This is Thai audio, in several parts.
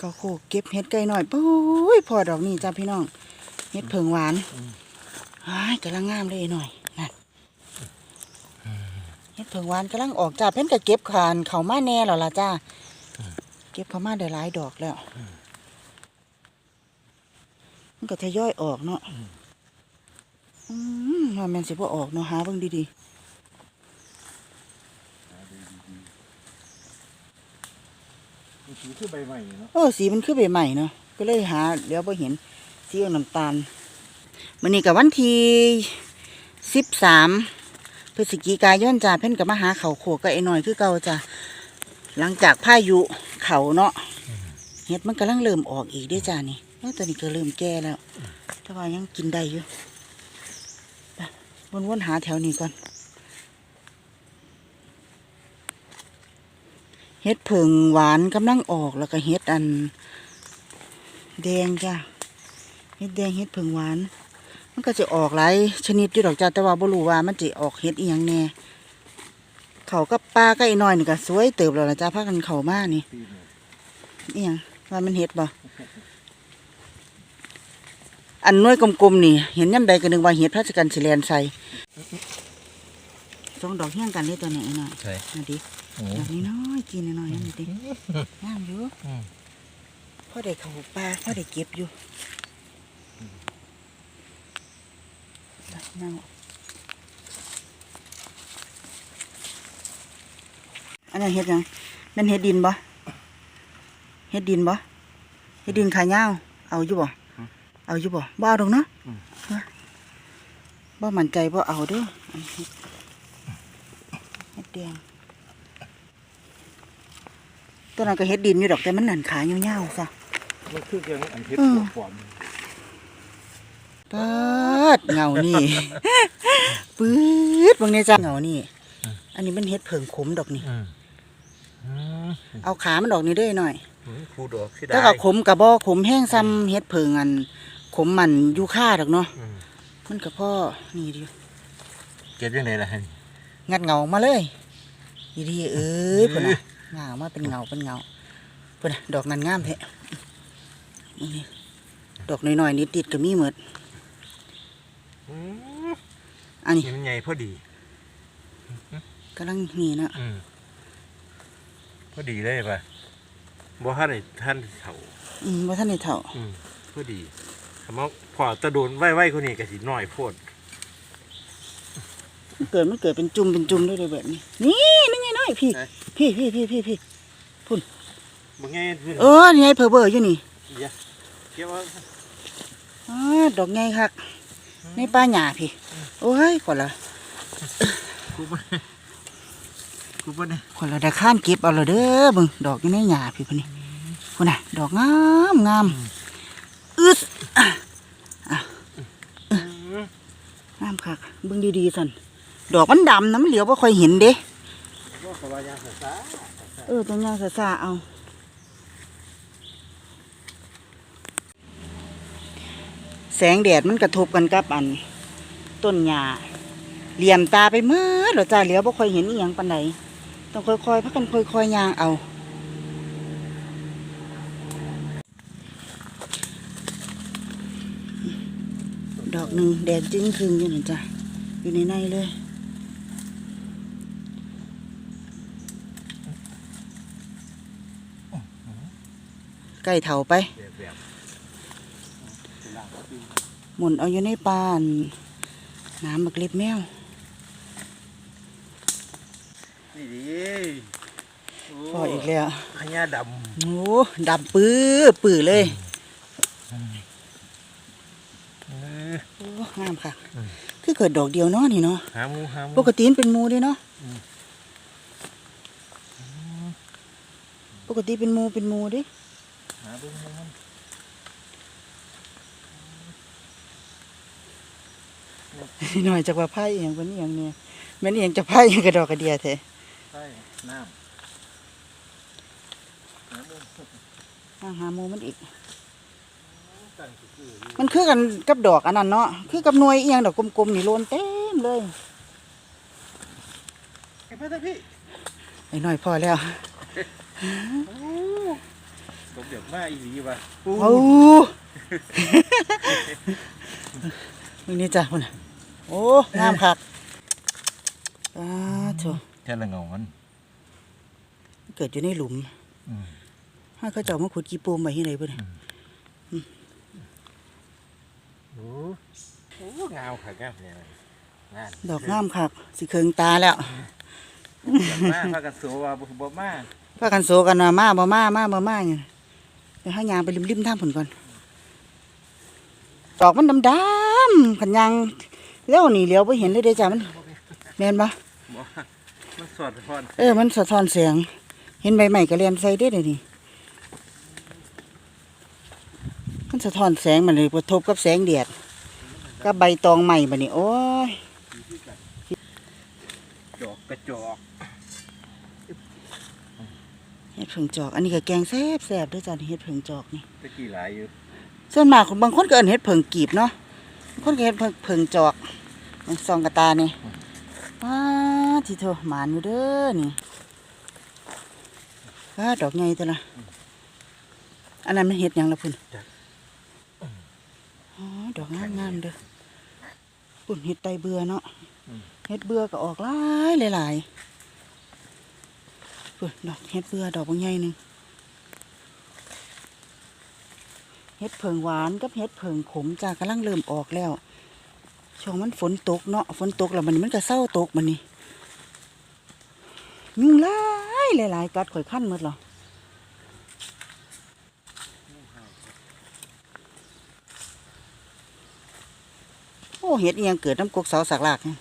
เขาโคกเก็บเห็ดไก่หน่อยปุ้ยพอดอกนี่จ้าพี่น้องเห็ดเพิงหวานอ้ายกำลังงามเลยหน่อยนั่นเห็ดเพิงหวานกำลังออกจ้าเพิ่นก็เก็บขานเขามาแน่แล้วล่ะจ้าเก็บเขามาได้หลายดอกแล้วมันก็ทยอยออกเนาะอืมว่าแมันสิบ่ออกเนาะหาเบิ่งดีมั สีคือใบใหม่เนาะๆโอ้สีมันคือใบใหม่เนาะก็เลยหาเดี๋ยวบ่เห็นสีออกน้ำตาลมื้อนี้ก็วันที่13พฤศจิกายนจ้าเพิ่นก็มาหาเขาวโขกกับไอ้น้อยคือเก่าจ้าหลังจากพายุเขาเนาะเห็ดมันกำลังเริ่มออกอีกเด้อจ้านี่แล้วตอนนี้ก็เริ่มแก่แล้วแต่ว่ายังกินได้อยู่ไปวนๆหาแถวนี้ก่อน เห็ดผึ่งหวานกำลังออกแล้วก็เห็ดอัน แดงจ้ะเห็ดแดงเห็ดผึ่งหวาน มันก็จะออกหลายชนิดอยู่ดอกจ้าแต่ว่าบ่รู้ว่ามันจะออกเห็ดอีหยังแน่เขากับปลาก็ไอ้น้อยนี่ก็สวยเติบแล้วล่ะจ้าพากันเขามานี่ปีเนี่ยอีหยังว่ามันเห็ดบ่อันหน้อยกลมๆนี่ เห็นย่ำใดก็นึกว่าเห็ดพระจักรันสิแลนใส่สองดอกเฮี้ยงกันเลยตัวไหนอยน่ะใช่มาดิ ดอกนี้น้อยกินน้อยๆนั่นดิงามอยู่อืมพ่อได้เขาปลาพ่อได้เก็บอยู่ตัดเน่าอันนั้นเฮ็ดหยังแมันเฮ็ดดินบ่เฮ็ดดินบ่เฮ็ดดินขายาวเอาอยู่บ่เอาอยู่บ่บ่เอาดอกเนาะฮะบ่มั่นใจบ่เอาเด้ออันเฮ็ดเฮ็ดแดง ตัวนั้นก็เฮ็ดดินอยู่ดอกแต่มันหนันขายาวๆซะมันคือยังอันเพชรอืมปลอมปาดเงานี่ปื๊ดบางเนี่ยจ้าเงานี่ อันนี้มันเฮ็ดเผิงขมดอกนี่อืมอืมเอาขามันดอกนี้เด้อหน่อยครูดอกสิได้ถ้ากับขมกับบ่ขมแห้งซ้ำเฮ็ดเผิงอัน ขมมันอยู่ค่าดอกเนาะอืมมันกับพ่อนี่ดิเก็บยังไงล่ะฮะนี่งัดเงามาเลยดีดีๆเอ้ยพุ่นน่ะ งามาเป็นเงาเป็นเงาพุ่นน่ะดอกนั้นงามแท้นี่ดอกน้อยๆนิดติดๆก็มีหมดอืมอันนี้นี่มันใหญ่พอดีกำลังนี่นะอืมพอดีเลยป่ะบ่ท่านได้ท่านเฒ่าอืมว่าท่านได้เถ่าอืมพอดีคำว่าพอตะโดนไว้ๆคนนี้ก็สิน้อยโพดเกิดมันเกิดเป็นจุ่มเป็นจุ่มด้วยเลยแบบนี้ นี่นี่ไง น้อยพี่พี่พี่พี่พี่พี่บ่ไงเพิ่นเออนี่ไงเพอเบอร์อยู่นี่เดี๋ยวเก็บเอาอ๋อดอกไงคักในป้าหญ้าพี่ โอ้ยก่อนละกูบ่กูบ่เนี่ยก่อนละได้ข้านเก็บเอาละเด้อมึงดอกอยู่ในหญ้าพี่คนนี้คนน่ะ ดอกงามงามอึดอะอะงามคักเบิ่งดีๆสั่นดอกมันดำนะมันเหลียวบ่ค่อยเห็นเด้ บ่ก็ว่ายางซ่าเออจังยางซาๆเอา แสงแดดมันกระทบกันกับอัน ต้นหญ้าเหลี่ยมตาไปเมื่อหรอจ้าเหลียวบ่ค่อยเห็นอีหยังปานใดต้องค่อยๆพักกันค่อยๆยางเอาดอกหนึ่งแดงจึ้งครึงอยู่หนั่นจ้ะอยู่ในในเลย ใกล้เถาไปแบบแบบหมุนเอาอยู่ในปานน้ำบักเล็บแมวนี่ดิพออีกแล้วขยะดโอ้ดำปื้อปื้อเลยำเออโอ้งามค่ะอืมคือเกิดดอกเดียวเนาะนี่เนาะหาหมูหาหมูปกติมันเป็นหมูเด้เนาะอืมปกติเป็นหมูเป็นหมูเด้ หาเบิ่งให้มันหน่อยจากว่าไผ่อหย่างเป็นอหย่างเนี่ยแม่นอหย่างจะไผ่อหย่างกระดอกกระเดียแท้ใช่น้ำหาเบิ่งอ่าหาหมูมันอีกตั้งซื่อๆอยู่มันคือกันกับดอกอันนั้นเนาะคือกับหน่วยอหย่างดอกกลมๆนี่โลนเต็มเลยเก็บไปเถอะพี่ไอ้น้อยพอแล้วผม เดี๋ยวมาอีหลีว่ะโอ้มึงนี่จ้ะพุ่นน่ะโอ้งามคักอ้าโถแค่ละเงามันเกิดอยู่ในหลุมอืมให้เขาเจ้ามาขุดกีปูมไว้ที่ไหนเพิ่นน่ะโอ้โอ้งามค่ะงามเนี่ยงานดอกงามคักสิเคิงตาแล้วมาพากันโสว่าบ่บ่มาพากันโซกันว่ามาบ่มามาบ่มาอย่างเดี๋ยวให้ยางไปริมๆทางผลก่อน ดอกมันดำๆขันยางเลี้ยวนี่เลี้ยวไปเห็นเลยเด้จ้ะมันแม่นปะบ่มันสอดพรเออ มันสะท้อนแสงเห็นใบใหม่กระเรียนใส่ได้เลยนี่ มันสะท้อนแสงมันเลยกระทบกับแสงแดดกับใบตองใหม่บัดนี้ โอ้ยจอกกระจอก เห็ดผึ่งจอก อันนี้ก็แกงแซ่บแซ่บๆเด้วยจ้ะนี่เห็ดผึ่งจอกนี่ตะกี้หลายอยู่ส่วนมากบางคนก็เอิ้นเห็ดเผิงกีบเนาะบางคนก็เห็ดเผิงเผิงจอกมันซองกระตานี่ว้าที่โทหมานอยู่เด้อนี่ว้าดอกใหญ่ตัวละอันนั้นมันเห็ดหยังละพุ่นอ๋อดอกงามงามๆเด้อปุ่นเห็ดไตเบื่อเนาะเห็ดเบื่อก็ออกหลายหลายๆปุ่น ดอกเห็ดเบื่อดอกบางใหญ่หนึ่งเห็ดเผิงหวานกับเห็ดเผิงขมจ้ากำลังเริ่มออกแล้ว ช่วงมันฝนตกเนาะฝนตกแล้วมันมันก็เศร้าตกมันนี่ยุ่งหลายหลายๆกัดข่อยขั้นหมดหรอโอ้เห็ดอิหยังเกิดน้ำกกเสาสักหลากนี่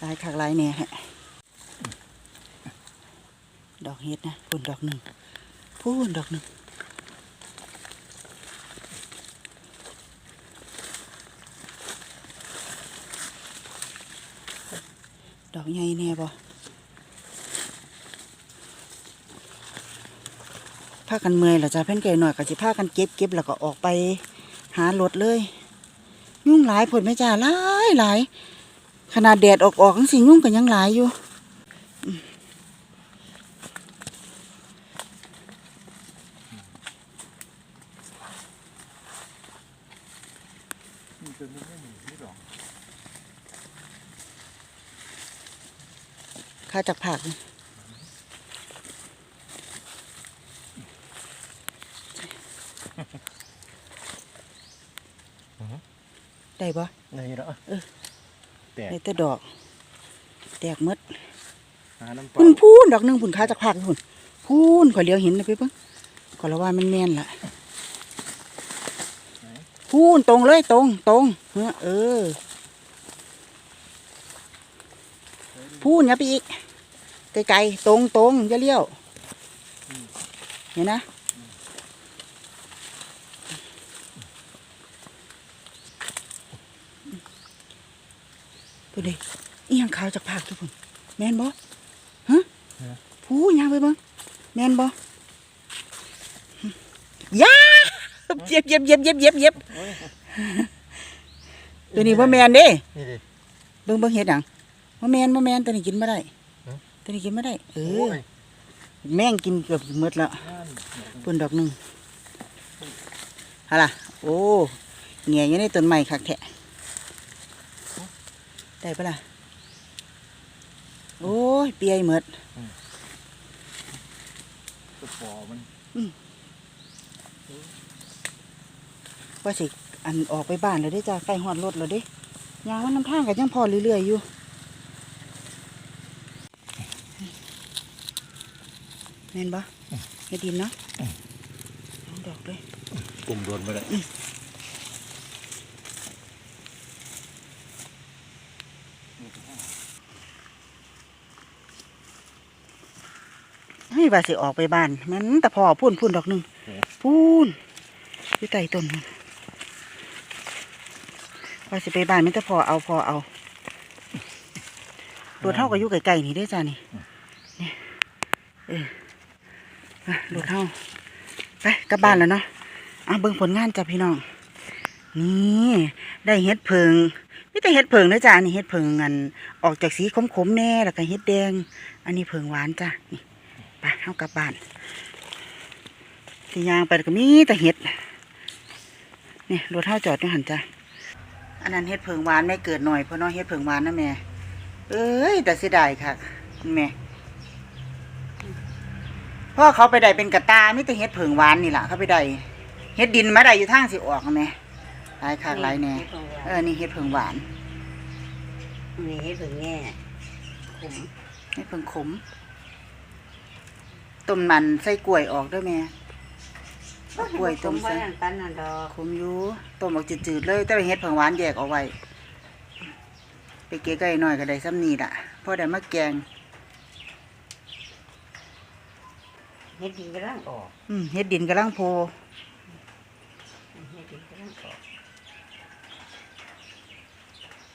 หลายคักลายเนี่ยฮะ ดอกเห็ดนะพูนดอกหนึ่งพูนดอกหนึ่งดอกใหญ่แน่บ่พากันเมื่อยแล้วจ้ะเพ่นไก่หน่อยก็สิพากันเก็บเก็บแล้วก็ออกไปหารถเลย ยุ่งหลายผลไม่จ้าหลายหลายขนาดแดดออกออกจังสิยุ่งก็ยังหลายอยู่อืม นี่ตัวนี้ไม่มีนี่ดอก ข้าจากผักนี่ได้ปะนี่เนาะเออแตกได้แต่ดอก แตกหมดหาน้ำเปพุ่ล่านพูนดอกหนึงพุ่นข้าจากผักพุ่นพูนขอยเลี้ยวเห็นนะพี่เพิ่งขอยละว่ามันแม่นละพูนตรงเลยตรงตรงเออเออพูนอย่าไปอีก ไกลๆตรงตรงอย่าเลี้ยวเห็นนะตัวเด็กอีหยังขาวจากผักทุกคนแม่นบ่ฮะพูนยังไปเบ้างแม่นบ่ยาเย็บเย็บเย็บเย็บเย็บเย็บตัวนี้ว่าแมนเด้นี่ดิเบิ่งเบิ่งเฮ็ดหยังว่าแมนว่าแมนตัวนี้กินไม่ได้ฮะ ตัวนี้กินไม่ได้ เอโอ้อยแม่งกินเกือบหมดแล้วนั่นปุ่นดอกหนึ่งฮะล่ะ โอ้เงียอยู่ในต้นไม้คักแทะได้ปะล่ะ โอ้ย เปียหมดตัวปอมันว่าสิ อันออกไปบ้านแล้วได้จ้าใกล้หอดรถแล้วเด้ยางมันน้ำทางกันยังพอเรื่อยๆอยู่ แม่นบ่เฮ็ดดินเนาะเอาดอกเลยกลุ่มโดนไปเลยให้ว่าสิออกไปบ้านแมันแต่พอพูนพูนดอกหนึ่งพูนอยู่ใต้ต้นนั่นว่าสิไปบ้านแมันแต่พอเอาพอเอารถเท่ากับอยู่ไกลๆนี่ได้อจ้านี่นี่เออมา รถเท่าไปกลับบ้านแล้วเนาะอะเบิ่งผลงานจ้ะพี่น้อง นี่ได้เฮ็ดเพิงนี่แต่เฮ็ดเพิงนะจ้าอันนี้เฮ็ดเพิงอันออกจากสีขมๆแน่แล้วก็เฮ็ดแดง อันนี้เพิงหวานจ้ะนี่ไปเอากลับบ้านที่ยางไปก็มีแต่เห็ดนี่รถเท่าจอดนี่หันจ้ะอันนั้นเห็ดเผิงหวานไม่เกิดหน่อยเพราะน้องเห็ดเผิงหวานนะแม่เอ้ยแต่เสียดายค่ะแม่ พ่อเขาไปได้เป็นกระตามีแต่เห็ดเผิงหวานนี่แหละเขาไปได้เห็ดดินมาได้อยู่ทางสิออกนะแม่หลายคักหลายแน่เออนี่เห็ดเผิงหวานนี่ให้ถึงแง่ขมเห็ดเผิงขมต้มมันใส่กล้วยออกด้วยแม่เอากล้วยต้มใส่ใส่ปันนั่นดอกขมอยู่ต้มออกจืดๆเลยแต่ว่าเห็ดเผิงหวานแยกเอาไว้ไปเกะไก่หน่อยก็ได้ซ้ำนี่ล่ะพอได้มาแกง เฮ็ดดินกำลังออกอืมเห็ดดินกำลังโพเฮ็ดดินกำลังออก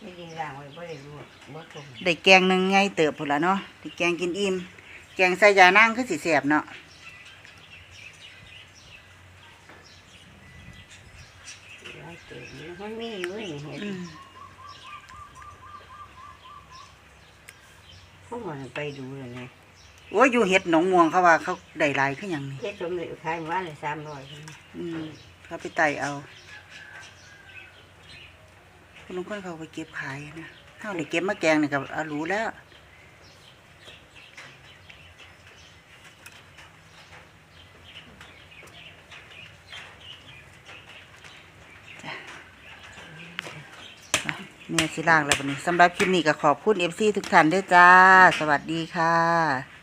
เฮ็ดดินล้างไว้บ่ได้รู้บ่ตรงได้แกงหนึ่งไงเติบพุ่นละเนาะได้แกงกินอิ่มแกงใส่ยานางคือสิแสบเนาะหลายเติบอยู่มันมีอยู่นี่เฮ็ดอืมพวกมันไปดูเลยนะ โอ้ยอยู่เห็ดหนองม่วงเขาว่าเขาได้หลายขึ้นอหย่างนี้เฮ็ดสมเด็จขายเมื่อวานเลย300อืมเขาไปไต่เอาคนลงคนเขาไปเก็บขายนะเขาได้เก็บมาแกงนี่ก็เอารู้แล้วแม่สิล่างแล้วบัดนี้สำหรับคลิปนี้ก็ขอบคุณเอฟซีทุกท่านด้วยจ้า สวัสดีค่ะ